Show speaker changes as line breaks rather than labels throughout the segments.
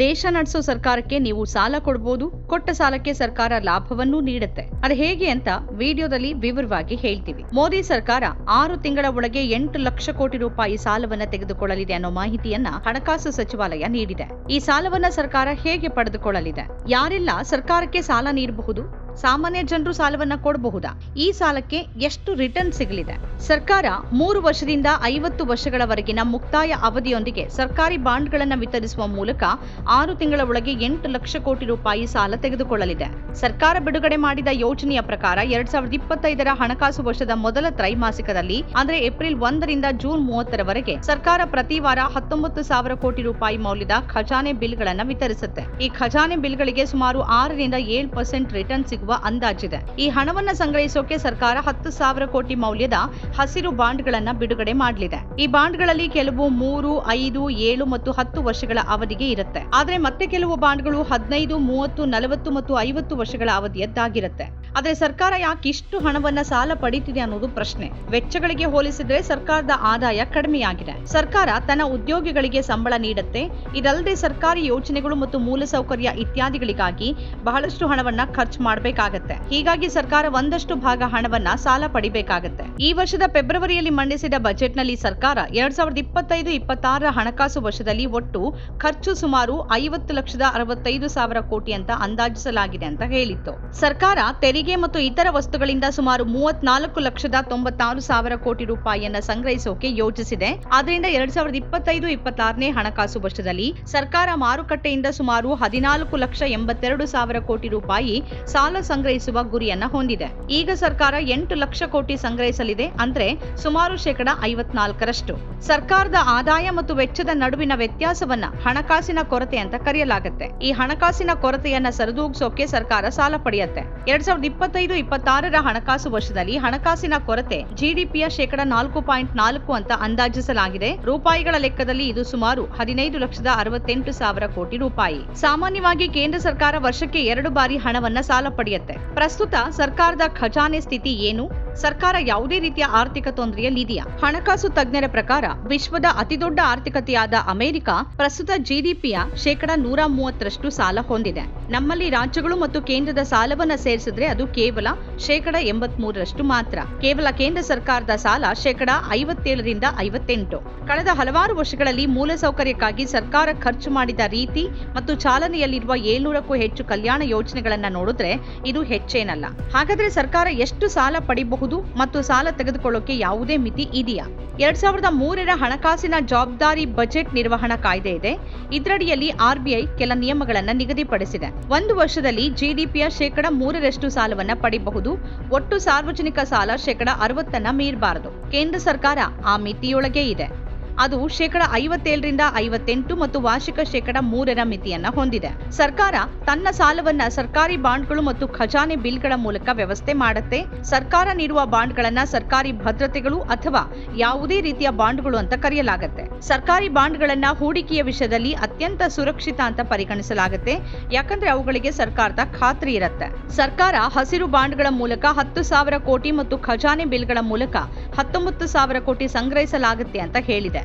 ದೇಶ ನಡೆಸೋ ಸರ್ಕಾರಕ್ಕೆ ನೀವು ಸಾಲ ಕೊಡಬಹುದು ಕೊಟ್ಟ ಸಾಲಕ್ಕೆ ಸರ್ಕಾರ ಲಾಭವನ್ನೂ ನೀಡುತ್ತೆ. ಅದು ಹೇಗೆ ಅಂತ ವಿಡಿಯೋದಲ್ಲಿ ವಿವರವಾಗಿ ಹೇಳ್ತೀವಿ. ಮೋದಿ ಸರ್ಕಾರ ಆರು ತಿಂಗಳ ಒಳಗೆ ಎಂಟು ಲಕ್ಷ ಕೋಟಿ ರೂಪಾಯಿ ಸಾಲವನ್ನ ತೆಗೆದುಕೊಳ್ಳಲಿದೆ ಅನ್ನೋ ಮಾಹಿತಿಯನ್ನ ಹಣಕಾಸು ಸಚಿವಾಲಯ ನೀಡಿದೆ. ಈ ಸಾಲವನ್ನ ಸರ್ಕಾರ ಹೇಗೆ ಪಡೆದುಕೊಳ್ಳಲಿದೆ? ಯಾರೆಲ್ಲ ಸರ್ಕಾರಕ್ಕೆ ಸಾಲ ನೀಡಬಹುದು? ಸಾಮಾನ್ಯ ಜನರು ಸಾಲವನ್ನ ಕೊಡಬಹುದಾ? ಈ ಸಾಲಕ್ಕೆ ಎಷ್ಟು ರಿಟರ್ನ್ ಸಿಗಲಿದೆ? ಸರ್ಕಾರ ಮೂರು ವರ್ಷದಿಂದ ಐವತ್ತು ವರ್ಷಗಳವರೆಗಿನ ಮುಕ್ತಾಯ ಅವಧಿಯೊಂದಿಗೆ ಸರ್ಕಾರಿ ಬಾಂಡ್ಗಳನ್ನು ವಿತರಿಸುವ ಮೂಲಕ ಆರು ತಿಂಗಳ ಒಳಗೆ ಎಂಟು ಲಕ್ಷ ಕೋಟಿ ರೂಪಾಯಿ ಸಾಲ ತೆಗೆದುಕೊಳ್ಳಲಿದೆ. ಸರ್ಕಾರ ಬಿಡುಗಡೆ ಮಾಡಿದ ಯೋಜನೆಯ ಪ್ರಕಾರ ಎರಡ್ ಸಾವಿರದ ಇಪ್ಪತ್ತೈದರ ಹಣಕಾಸು ವರ್ಷದ ಮೊದಲ ತ್ರೈಮಾಸಿಕದಲ್ಲಿ, ಅಂದ್ರೆ ಏಪ್ರಿಲ್ ಒಂದರಿಂದ ಜೂನ್ ಮೂವತ್ತರವರೆಗೆ, ಸರ್ಕಾರ ಪ್ರತಿ ವಾರ ಹತ್ತೊಂಬತ್ತು ಸಾವಿರ ಕೋಟಿ ರೂಪಾಯಿ ಮೌಲ್ಯದ ಖಜಾನೆ ಬಿಲ್ಗಳನ್ನು ವಿತರಿಸುತ್ತೆ. ಈ ಖಜಾನೆ ಬಿಲ್ಗಳಿಗೆ ಸುಮಾರು ಆರರಿಂದ ಏಳು ಪರ್ಸೆಂಟ್ ರಿಟರ್ನ್ ಸಿಗುವ ಅಂದಾಜಿದೆ. ಈ ಹಣವನ್ನ ಸಂಗ್ರಹಿಸೋಕೆ ಸರ್ಕಾರ ಹತ್ತು ಸಾವಿರ ಕೋಟಿ ಮೌಲ್ಯದ ಹಸಿರು ಬಾಂಡ್ಗಳನ್ನ ಬಿಡುಗಡೆ ಮಾಡಲಿದೆ. ಈ ಬಾಂಡ್ಗಳಲ್ಲಿ ಕೆಲವು ಮೂರು, ಐದು, ಏಳು ಮತ್ತು ಹತ್ತು ವರ್ಷಗಳ ಅವಧಿಗೆ ಇರುತ್ತೆ. ಆದರೆ ಮತ್ತೆ ಕೆಲವು ಬಾಂಡ್ಗಳು ಹದಿನೈದು, ಮೂವತ್ತು, ನಲವತ್ತು ಮತ್ತು ಐವತ್ತು ವರ್ಷಗಳ ಅವಧಿಯದ್ದಾಗಿರುತ್ತೆ. ಆದ್ರೆ ಸರ್ಕಾರ ಯಾಕೆ ಇಷ್ಟು ಹಣವನ್ನ ಸಾಲ ಪಡೀತಿದೆ ಅನ್ನೋದು ಪ್ರಶ್ನೆ. ವೆಚ್ಚಗಳಿಗೆ ಹೋಲಿಸಿದ್ರೆ ಸರ್ಕಾರದ ಆದಾಯ ಕಡಿಮೆಯಾಗಿದೆ. ಸರ್ಕಾರ ತನ್ನ ಉದ್ಯೋಗಿಗಳಿಗೆ ಸಂಬಳ ನೀಡುತ್ತೆ. ಇದಲ್ಲದೆ ಸರ್ಕಾರಿ ಯೋಜನೆಗಳು ಮತ್ತು ಮೂಲಸೌಕರ್ಯ ಇತ್ಯಾದಿಗಳಿಗಾಗಿ ಬಹಳಷ್ಟು ಹಣವನ್ನ ಖರ್ಚು ಮಾಡಬೇಕಾಗತ್ತೆ. ಹೀಗಾಗಿ ಸರ್ಕಾರ ಒಂದಷ್ಟು ಭಾಗ ಹಣವನ್ನ ಸಾಲ ಪಡಿಬೇಕಾಗತ್ತೆ. ಈ ವರ್ಷದ ಫೆಬ್ರವರಿಯಲ್ಲಿ ಮಂಡಿಸಿದ ಬಜೆಟ್ನಲ್ಲಿ ಸರ್ಕಾರ ಎರಡ್ ಸಾವಿರದ ಇಪ್ಪತ್ತೈದು ಇಪ್ಪತ್ತಾರರ ಹಣಕಾಸು ವರ್ಷದಲ್ಲಿ ಒಟ್ಟು ಖರ್ಚು ಸುಮಾರು ಐವತ್ತು ಲಕ್ಷದ ಅರವತ್ತೈದು ಸಾವಿರ ಕೋಟಿ ಅಂತ ಅಂದಾಜಿಸಲಾಗಿದೆ ಅಂತ ಹೇಳಿತ್ತು. ಸರ್ಕಾರ ತೆರಿಗೆ ಮತ್ತು ಇತರ ವಸ್ತುಗಳಿಂದ ಸುಮಾರು ಮೂವತ್ನಾಲ್ಕು ಲಕ್ಷದ ತೊಂಬತ್ತಾರು ಸಾವಿರ ಕೋಟಿ ರೂಪಾಯಿಯನ್ನ ಸಂಗ್ರಹಿಸೋಕೆ ಯೋಜಿಸಿದೆ. ಆದ್ರಿಂದ ಎರಡ್ ಸಾವಿರದ ಇಪ್ಪತ್ತೈದು, ಇಪ್ಪತ್ತಾರನೇ ಹಣಕಾಸು ವರ್ಷದಲ್ಲಿ ಸರ್ಕಾರ ಮಾರುಕಟ್ಟೆಯಿಂದ ಸುಮಾರು ಹದಿನಾಲ್ಕು ಲಕ್ಷ ಎಂಬತ್ತೆರಡು ಸಾವಿರ ಕೋಟಿ ರೂಪಾಯಿ ಸಾಲ ಸಂಗ್ರಹಿಸುವ ಗುರಿಯನ್ನ ಹೊಂದಿದೆ. ಈಗ ಸರ್ಕಾರ ಎಂಟು ಲಕ್ಷ ಕೋಟಿ ಸಂಗ್ರಹಿಸಲಿದೆ ಅಂದ್ರೆ ಸುಮಾರು ಶೇಕಡ ಐವತ್ನಾಲ್ಕರಷ್ಟು. ಸರ್ಕಾರದ ಆದಾಯ ಮತ್ತು ವೆಚ್ಚದ ನಡುವಿನ ವ್ಯತ್ಯಾಸವನ್ನ ಹಣಕಾಸಿನ ಕೊರತೆ ಅಂತ ಕರೆಯಲಾಗುತ್ತೆ. ಈ ಹಣಕಾಸಿನ ಕೊರತೆಯನ್ನ ಸರಿದೂಗಿಸೋಕೆ ಸರ್ಕಾರ ಸಾಲ ಪಡೆಯುತ್ತೆ. ಎರಡ್ ಸಾವಿರದ ಇಪ್ಪತ್ತೈದು, ಇಪ್ಪತ್ತಾರರ ಹಣಕಾಸು ವರ್ಷದಲ್ಲಿ ಹಣಕಾಸಿನ ಕೊರತೆ ಜಿಡಿಪಿಯ ಶೇಕಡ ನಾಲ್ಕು ಪಾಯಿಂಟ್ ನಾಲ್ಕು ಅಂತ ಅಂದಾಜಿಸಲಾಗಿದೆ. ರೂಪಾಯಿಗಳ ಲೆಕ್ಕದಲ್ಲಿ ಇದು ಸುಮಾರು ಹದಿನೈದು ಲಕ್ಷದ ಅರವತ್ತೆಂಟು ಸಾವಿರ ಕೋಟಿ ರೂಪಾಯಿ. ಸಾಮಾನ್ಯವಾಗಿ ಕೇಂದ್ರ ಸರ್ಕಾರ ವರ್ಷಕ್ಕೆ ಎರಡು ಬಾರಿ ಹಣವನ್ನ ಸಾಲ ಪಡೆಯುತ್ತೆ. ಪ್ರಸ್ತುತ ಸರ್ಕಾರದ ಖಜಾನೆ ಸ್ಥಿತಿ ಏನು? ಸರ್ಕಾರ ಯಾವುದೇ ರೀತಿಯ ಆರ್ಥಿಕ ತೊಂದರೆಯಲ್ಲಿದೆಯಾ? ಹಣಕಾಸು ತಜ್ಞರ ಪ್ರಕಾರ ವಿಶ್ವದ ಅತಿದೊಡ್ಡ ಆರ್ಥಿಕತೆಯಾದ ಅಮೆರಿಕ ಪ್ರಸ್ತುತ ಜಿಡಿಪಿಯ ಶೇಕಡ ನೂರ ಮೂವತ್ತರಷ್ಟು ಸಾಲ ಹೊಂದಿದೆ. ನಮ್ಮಲ್ಲಿ ರಾಜ್ಯಗಳು ಮತ್ತು ಕೇಂದ್ರದ ಸಾಲವನ್ನು ಸೇರಿಸಿದ್ರೆ ಅದು ಕೇವಲ ಶೇಕಡ ಎಂಬತ್ಮೂರರಷ್ಟು ಮಾತ್ರ. ಕೇವಲ ಕೇಂದ್ರ ಸರ್ಕಾರದ ಸಾಲ ಶೇಕಡ ಐವತ್ತೇಳರಿಂದ ಐವತ್ತೆಂಟು. ಕಳೆದ ಹಲವಾರು ವರ್ಷಗಳಲ್ಲಿ ಮೂಲಸೌಕರ್ಯಕ್ಕಾಗಿ ಸರ್ಕಾರ ಖರ್ಚು ಮಾಡಿದ ರೀತಿ ಮತ್ತು ಚಾಲನೆಯಲ್ಲಿರುವ ಏಳ್ನೂರಕ್ಕೂ ಹೆಚ್ಚು ಕಲ್ಯಾಣ ಯೋಜನೆಗಳನ್ನ ನೋಡಿದ್ರೆ ಇದು ಹೆಚ್ಚೇನಲ್ಲ. ಹಾಗಾದ್ರೆ ಸರ್ಕಾರ ಎಷ್ಟು ಸಾಲ ಪಡಿಬಹುದು ಮತ್ತು ಸಾಲ ತೆಗೆದುಕೊಳ್ಳೋಕೆ ಯಾವುದೇ ಮಿತಿ ಇದೆಯಾ? ಎರಡ್ ಸಾವಿರದ ಮೂರರ ಹಣಕಾಸಿನ ಜವಾಬ್ದಾರಿ ಬಜೆಟ್ ನಿರ್ವಹಣಾ ಕಾಯ್ದೆ ಇದೆ. ಇದರಡಿಯಲ್ಲಿ ಆರ್ಬಿಐ ಕೆಲ ನಿಯಮಗಳನ್ನು ನಿಗದಿಪಡಿಸಿದೆ. ಒಂದು ವರ್ಷದಲ್ಲಿ ಜಿಡಿಪಿಯ ಶೇಕಡ ಮೂರರಷ್ಟು ಸಾಲವನ್ನು ಪಡೆಯಬಹುದು ಒಟ್ಟು ಸಾರ್ವಜನಿಕ ಸಾಲ ಶೇಕಡ ಅರವತ್ತನ್ನ ಮೀರಬಾರದು. ಕೇಂದ್ರ ಸರ್ಕಾರ ಆ ಮಿತಿಯೊಳಗೆ ಇದೆ. ಅದು ಶೇಕಡ ಐವತ್ತೇಳರಿಂದ ಐವತ್ತೆಂಟು ಮತ್ತು ವಾರ್ಷಿಕ ಶೇಕಡ ಮೂರರ ಮಿತಿಯನ್ನ ಹೊಂದಿದೆ. ಸರ್ಕಾರ ತನ್ನ ಸಾಲವನ್ನ ಸರ್ಕಾರಿ ಬಾಂಡ್ಗಳು ಮತ್ತು ಖಜಾನೆ ಬಿಲ್ಗಳ ಮೂಲಕ ವ್ಯವಸ್ಥೆ ಮಾಡುತ್ತೆ. ಸರ್ಕಾರ ನೀಡುವ ಬಾಂಡ್ಗಳನ್ನ ಸರ್ಕಾರಿ ಭದ್ರತೆಗಳು ಅಥವಾ ಯಾವುದೇ ರೀತಿಯ ಬಾಂಡ್ಗಳು ಅಂತ ಕರೆಯಲಾಗುತ್ತೆ. ಸರ್ಕಾರಿ ಬಾಂಡ್ಗಳನ್ನ ಹೂಡಿಕೆಯ ವಿಷಯದಲ್ಲಿ ಅತ್ಯಂತ ಸುರಕ್ಷಿತ ಅಂತ ಪರಿಗಣಿಸಲಾಗುತ್ತೆ. ಯಾಕಂದ್ರೆ ಅವುಗಳಿಗೆ ಸರ್ಕಾರದ ಖಾತ್ರಿ ಇರುತ್ತೆ. ಸರ್ಕಾರ ಹಸಿರು ಬಾಂಡ್ಗಳ ಮೂಲಕ ಹತ್ತು ಸಾವಿರ ಕೋಟಿ ಮತ್ತು ಖಜಾನೆ ಬಿಲ್ಗಳ ಮೂಲಕ ಹತ್ತೊಂಬತ್ತು ಸಾವಿರ ಕೋಟಿ ಸಂಗ್ರಹಿಸಲಾಗುತ್ತೆ ಅಂತ ಹೇಳಿದೆ.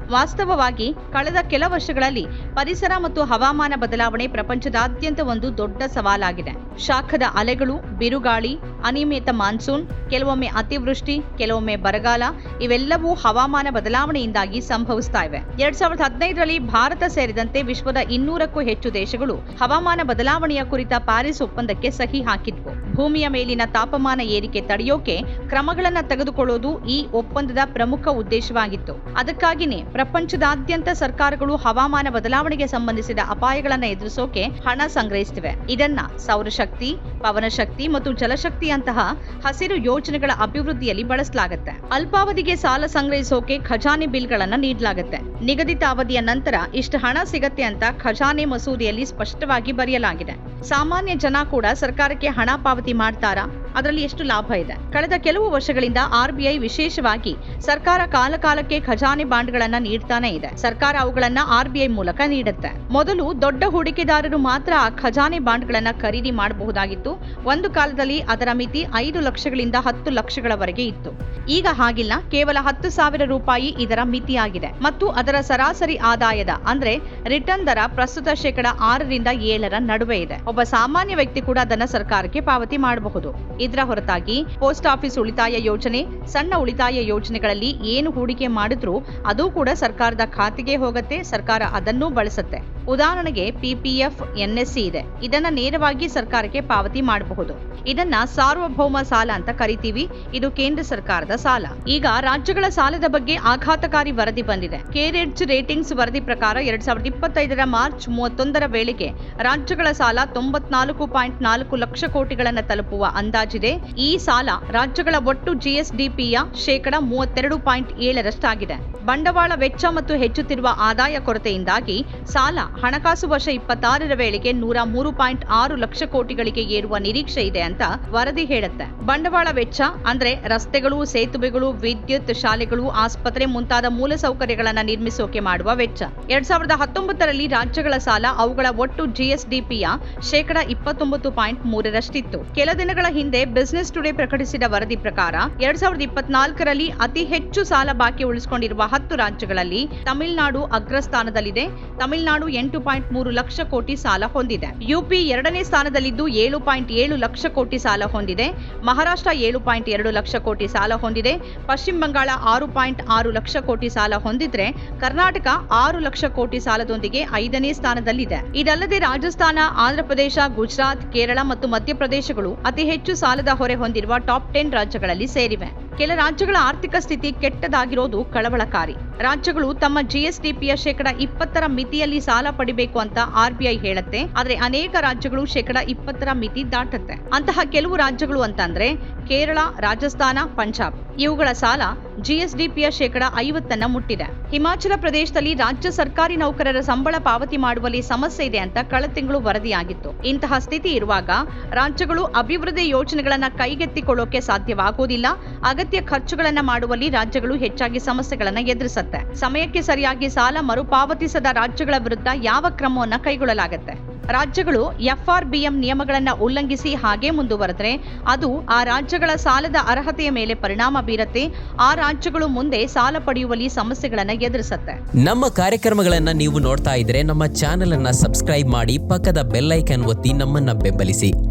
ವಾಸ್ತವವಾಗಿ ಕಳೆದ ಕೆಲ ವರ್ಷಗಳಲ್ಲಿ ಪರಿಸರ ಮತ್ತು ಹವಾಮಾನ ಬದಲಾವಣೆ ಪ್ರಪಂಚದಾದ್ಯಂತ ಒಂದು ದೊಡ್ಡ ಸವಾಲಾಗಿದೆ. ಶಾಖದ ಅಲೆಗಳು, ಬಿರುಗಾಳಿ ಅನಿಯಮಿತ ಮಾನ್ಸೂನ್, ಕೆಲವೊಮ್ಮೆ ಅತಿವೃಷ್ಟಿ, ಕೆಲವೊಮ್ಮೆ ಬರಗಾಲ ಇವೆಲ್ಲವೂ ಹವಾಮಾನ ಬದಲಾವಣೆಯಿಂದಾಗಿ ಸಂಭವಿಸ್ತಾ ಇವೆ. ಎರಡ್ ಸಾವಿರದ ಹದಿನೈದರಲ್ಲಿ ಭಾರತ ಸೇರಿದಂತೆ ವಿಶ್ವದ ಇನ್ನೂರಕ್ಕೂ ಹೆಚ್ಚು ದೇಶಗಳು ಹವಾಮಾನ ಬದಲಾವಣೆಯ ಕುರಿತ ಪ್ಯಾರಿಸ್ ಒಪ್ಪಂದಕ್ಕೆ ಸಹಿ ಹಾಕಿದ್ವು. ಭೂಮಿಯ ಮೇಲಿನ ತಾಪಮಾನ ಏರಿಕೆ ತಡೆಯೋಕೆ ಕ್ರಮಗಳನ್ನ ತೆಗೆದುಕೊಳ್ಳೋದು ಈ ಒಪ್ಪಂದದ ಪ್ರಮುಖ ಉದ್ದೇಶವಾಗಿತ್ತು. ಅದಕ್ಕಾಗಿನೇ ಪ್ರಪಂಚದಾದ್ಯಂತ ಸರ್ಕಾರಗಳು ಹವಾಮಾನ ಬದಲಾವಣೆಗೆ ಸಂಬಂಧಿಸಿದ ಅಪಾಯಗಳನ್ನು ಎದುರಿಸೋಕೆ ಹಣ ಸಂಗ್ರಹಿಸುತ್ತಿವೆ ಇದನ್ನ ಸೌರಶಕ್ತಿ, ಪವನಶಕ್ತಿ ಮತ್ತು ಜಲಶಕ್ತಿಯಂತಹ ಹಸಿರು ಯೋಜನೆಗಳ ಅಭಿವೃದ್ಧಿಯಲ್ಲಿ ಬಳಸಲಾಗುತ್ತೆ. ಅಲ್ಪಾವಧಿಗೆ ಸಾಲ ಸಂಗ್ರಹಿಸೋಕೆ ಖಜಾನೆ ಬಿಲ್ಗಳನ್ನು ನೀಡಲಾಗುತ್ತೆ. ನಿಗದಿತ ಅವಧಿಯ ನಂತರ ಇಷ್ಟು ಹಣ ಸಿಗತ್ತೆ ಅಂತ ಖಜಾನೆ ಮಸೂದೆಯಲ್ಲಿ ಸ್ಪಷ್ಟವಾಗಿ ಬರೆಯಲಾಗಿದೆ. ಸಾಮಾನ್ಯ ಜನ ಕೂಡ ಸರ್ಕಾರಕ್ಕೆ ಹಣ ಪಾವತಿ ಮಾಡ್ತಾರಾ? ಅದರಲ್ಲಿ ಎಷ್ಟು ಲಾಭ ಇದೆ? ಕಳೆದ ಕೆಲವು ವರ್ಷಗಳಿಂದ ಆರ್ಬಿಐ ವಿಶೇಷವಾಗಿ ಸರ್ಕಾರ ಕಾಲಕಾಲಕ್ಕೆ ಖಜಾನೆ ಬಾಂಡ್ಗಳನ್ನ ನೀಡ್ತಾನೆ ಇದೆ. ಸರ್ಕಾರ ಅವುಗಳನ್ನ ಆರ್ಬಿಐ ಮೂಲಕ ನೀಡುತ್ತೆ. ಮೊದಲು ದೊಡ್ಡ ಹೂಡಿಕೆದಾರರು ಮಾತ್ರ ಆ ಖಜಾನೆ ಬಾಂಡ್ಗಳನ್ನ ಖರೀದಿ ಮಾಡಬಹುದಾಗಿತ್ತು. ಒಂದು ಕಾಲದಲ್ಲಿ ಅದರ ಮಿತಿ ಐದು ಲಕ್ಷಗಳಿಂದ ಹತ್ತು ಲಕ್ಷಗಳವರೆಗೆ ಇತ್ತು. ಈಗ ಹಾಗಿಲ್ಲ. ಕೇವಲ ಹತ್ತು ಸಾವಿರ ರೂಪಾಯಿ ಇದರ ಮಿತಿಯಾಗಿದೆ. ಮತ್ತು ಅದರ ಅದರ ಸರಾಸರಿ ಆದಾಯದ, ಅಂದ್ರೆ ರಿಟರ್ನ್ ದರ ಪ್ರಸ್ತುತ ಶೇಕಡ ಆರರಿಂದ ಏಳರ ನಡುವೆ ಇದೆ. ಒಬ್ಬ ಸಾಮಾನ್ಯ ವ್ಯಕ್ತಿ ಕೂಡ ಅದನ್ನ ಸರ್ಕಾರಕ್ಕೆ ಪಾವತಿ ಮಾಡಬಹುದು. ಇದರ ಹೊರತಾಗಿ ಪೋಸ್ಟ್ ಆಫೀಸ್ ಉಳಿತಾಯ ಯೋಜನೆ, ಸಣ್ಣ ಉಳಿತಾಯ ಯೋಜನೆಗಳಲ್ಲಿ ಏನು ಹೂಡಿಕೆ ಮಾಡಿದ್ರೂ ಅದು ಕೂಡ ಸರ್ಕಾರದ ಖಾತೆಗೆ ಹೋಗುತ್ತೆ, ಸರ್ಕಾರ ಅದನ್ನೂ ಬಳಸುತ್ತೆ. ಉದಾಹರಣೆಗೆ ಪಿಪಿಎಫ್ ಎನ್ಎಸ್ಸಿ ಇದೆ. ಇದನ್ನ ನೇರವಾಗಿ ಸರ್ಕಾರಕ್ಕೆ ಪಾವತಿ ಮಾಡಬಹುದು. ಇದನ್ನ ಸಾರ್ವಭೌಮ ಸಾಲ ಅಂತ ಕರಿತೀವಿ. ಇದು ಕೇಂದ್ರ ಸರ್ಕಾರದ ಸಾಲ. ಈಗ ರಾಜ್ಯಗಳ ಸಾಲದ ಬಗ್ಗೆ ಆಘಾತಕಾರಿ ವರದಿ ಬಂದಿದೆ. ಕೇರೆಡ್ಜ್ ರೇಟಿಂಗ್ಸ್ ವರದಿ ಪ್ರಕಾರ ಎರಡ್ ಸಾವಿರದ ಇಪ್ಪತ್ತೈದರ ಮಾರ್ಚ್ ಮೂವತ್ತೊಂದರ ವೇಳೆಗೆ ರಾಜ್ಯಗಳ ಸಾಲ ತೊಂಬತ್ನಾಲ್ಕು ಪಾಯಿಂಟ್ ನಾಲ್ಕು ಲಕ್ಷ ಕೋಟಿಗಳನ್ನು ತಲುಪುವ ಅಂದಾಜಿದೆ. ಈ ಸಾಲ ರಾಜ್ಯಗಳ ಒಟ್ಟು ಜಿಎಸ್ಡಿಪಿಯ ಶೇಕಡ ಮೂವತ್ತೆರಡು ಪಾಯಿಂಟ್ ಏಳರಷ್ಟಾಗಿದೆ. ಬಂಡವಾಳ ವೆಚ್ಚ ಮತ್ತು ಹೆಚ್ಚುತ್ತಿರುವ ಆದಾಯ ಕೊರತೆಯಿಂದಾಗಿ ಸಾಲ ಹಣಕಾಸು ವರ್ಷ ಇಪ್ಪತ್ತಾರರ ವೇಳೆಗೆ ನೂರ ಮೂರು ಪಾಯಿಂಟ್ ಆರು ಲಕ್ಷ ಕೋಟಿಗಳಿಗೆ ಏರುವ ನಿರೀಕ್ಷೆ ಇದೆ ಅಂತ ವರದಿ ಹೇಳುತ್ತೆ. ಬಂಡವಾಳ ವೆಚ್ಚ, ಅಂದ್ರೆ ರಸ್ತೆಗಳು, ಸೇತುವೆಗಳು, ವಿದ್ಯುತ್ ಶಾಲೆಗಳು, ಆಸ್ಪತ್ರೆ ಮುಂತಾದ ಮೂಲಸೌಕರ್ಯಗಳನ್ನು ನಿರ್ಮಿಸೋಕೆ ಮಾಡುವ ವೆಚ್ಚ. ಎರಡ್ ಸಾವಿರದ ಹತ್ತೊಂಬತ್ತರಲ್ಲಿ ರಾಜ್ಯಗಳ ಸಾಲ ಅವುಗಳ ಒಟ್ಟು ಜಿಎಸ್ಡಿಪಿಯ ಶೇಕಡ ಇಪ್ಪತ್ತೊಂಬತ್ತು ಪಾಯಿಂಟ್ ಮೂರರಷ್ಟಿತ್ತು. ಕೆಲ ದಿನಗಳ ಹಿಂದೆ ಬಿಸಿನೆಸ್ ಟುಡೇ ಪ್ರಕಟಿಸಿದ ವರದಿ ಪ್ರಕಾರ, ಎರಡ್ ಸಾವಿರದ ಇಪ್ಪತ್ನಾಲ್ಕರಲ್ಲಿ ಅತಿ ಹೆಚ್ಚು ಸಾಲ ಬಾಕಿ ಉಳಿಸಿಕೊಂಡಿರುವ ಹತ್ತು ರಾಜ್ಯಗಳಲ್ಲಿ ತಮಿಳುನಾಡು ಅಗ್ರಸ್ಥಾನದಲ್ಲಿದೆ. ತಮಿಳುನಾಡು ಎಂಟು ಪಾಯಿಂಟ್ ಮೂರು ಲಕ್ಷ ಕೋಟಿ ಸಾಲ ಹೊಂದಿದೆ. ಯುಪಿ ಎರಡನೇ ಸ್ಥಾನದಲ್ಲಿದ್ದು ಏಳು ಪಾಯಿಂಟ್ ಏಳು ಲಕ್ಷ ಕೋಟಿ ಸಾಲ ಹೊಂದಿದೆ. ಮಹಾರಾಷ್ಟ್ರ ಏಳು ಪಾಯಿಂಟ್ ಎರಡು ಲಕ್ಷ ಕೋಟಿ ಸಾಲ ಹೊಂದಿದೆ. ಪಶ್ಚಿಮ ಬಂಗಾಳ ಆರು ಪಾಯಿಂಟ್ ಆರು ಲಕ್ಷ ಕೋಟಿ ಸಾಲ ಹೊಂದಿದ್ರೆ ಕರ್ನಾಟಕ ಆರು ಲಕ್ಷ ಕೋಟಿ ಸಾಲದೊಂದಿಗೆ ಐದನೇ ಸ್ಥಾನದಲ್ಲಿದೆ. ಇದಲ್ಲದೆ ರಾಜಸ್ಥಾನ, ಆಂಧ್ರಪ್ರದೇಶ, ಗುಜರಾತ್, ಕೇರಳ ಮತ್ತು ಮಧ್ಯಪ್ರದೇಶಗಳು ಅತಿ ಹೆಚ್ಚು ಸಾಲದ ಹೊರೆ ಹೊಂದಿರುವ ಟಾಪ್ ಟೆನ್ ರಾಜ್ಯಗಳಲ್ಲಿ ಸೇರಿವೆ. ಕೆಲ ರಾಜ್ಯಗಳ ಆರ್ಥಿಕ ಸ್ಥಿತಿ ಕೆಟ್ಟದಾಗಿರೋದು ಕಳವಳಕಾರಿ. ರಾಜ್ಯಗಳು ತಮ್ಮ ಜಿಎಸ್ಡಿಪಿಯ ಶೇಕಡ ಇಪ್ಪತ್ತರ ಮಿತಿಯಲ್ಲಿ ಸಾಲ ಪಡಿಬೇಕು ಅಂತ ಆರ್ಬಿಐ ಹೇಳುತ್ತೆ. ಆದರೆ ಅನೇಕ ರಾಜ್ಯಗಳು ಶೇಕಡ ಇಪ್ಪತ್ತರ ಮಿತಿ ದಾಟುತ್ತೆ. ಅಂತಹ ಕೆಲವು ರಾಜ್ಯಗಳು ಅಂತಂದ್ರೆ ಕೇರಳ, ರಾಜಸ್ಥಾನ, ಪಂಜಾಬ್. ಇವುಗಳ ಸಾಲ ಜಿಎಸ್ಡಿಪಿಯ ಶೇಕಡ ಐವತ್ತನ್ನ ಮುಟ್ಟಿದೆ. ಹಿಮಾಚಲ ಪ್ರದೇಶದಲ್ಲಿ ರಾಜ್ಯ ಸರ್ಕಾರಿ ನೌಕರರ ಸಂಬಳ ಪಾವತಿ ಮಾಡುವಲ್ಲಿ ಸಮಸ್ಯೆ ಇದೆ ಅಂತ ಕಳೆದ ತಿಂಗಳು ವರದಿಯಾಗಿತ್ತು. ಇಂತಹ ಸ್ಥಿತಿ ಇರುವಾಗ ರಾಜ್ಯಗಳು ಅಭಿವೃದ್ಧಿ ಯೋಜನೆಗಳನ್ನ ಕೈಗೆತ್ತಿಕೊಳ್ಳೋಕೆ ಸಾಧ್ಯವಾಗುವುದಿಲ್ಲ ಅಗತ್ಯ ಖರ್ಚುಗಳನ್ನ ಮಾಡುವಲ್ಲಿ ರಾಜ್ಯಗಳು ಹೆಚ್ಚಾಗಿ ಸಮಸ್ಯೆಗಳನ್ನ ಎದುರಿಸುತ್ತೆ. ಸಮಯಕ್ಕೆ ಸರಿಯಾಗಿ ಸಾಲ ಮರುಪಾವತಿಸದ ರಾಜ್ಯಗಳ ವಿರುದ್ಧ ಯಾವ ಕ್ರಮವನ್ನ ಕೈಗೊಳ್ಳಲಾಗುತ್ತೆ? ರಾಜ್ಯಗಳು ಎಫ್ಆರ್ಬಿಎಂ ನಿಯಮಗಳನ್ನು ಉಲ್ಲಂಘಿಸಿ ಹಾಗೆ ಮುಂದುವರೆದರೆ ಅದು ಆ ರಾಜ್ಯಗಳ ಸಾಲದ ಅರ್ಹತೆಯ ಮೇಲೆ ಪರಿಣಾಮ ಬೀರತ್ತೆ. ಆ ರಾಜ್ಯಗಳು ಮುಂದೆ ಸಾಲ ಪಡೆಯುವಲ್ಲಿ ಸಮಸ್ಯೆಗಳನ್ನು ಎದುರಿಸುತ್ತೆ.
ನಮ್ಮ ಕಾರ್ಯಕ್ರಮಗಳನ್ನ ನೀವು ನೋಡ್ತಾ ಇದ್ರೆ ನಮ್ಮ ಚಾನೆಲ್ ಅನ್ನ ಸಬ್ಸ್ಕ್ರೈಬ್ ಮಾಡಿ ಪಕ್ಕದ ಬೆಲ್ಲೈಕನ್ ಒತ್ತಿ ನಮ್ಮನ್ನ ಬೆಂಬಲಿಸಿ.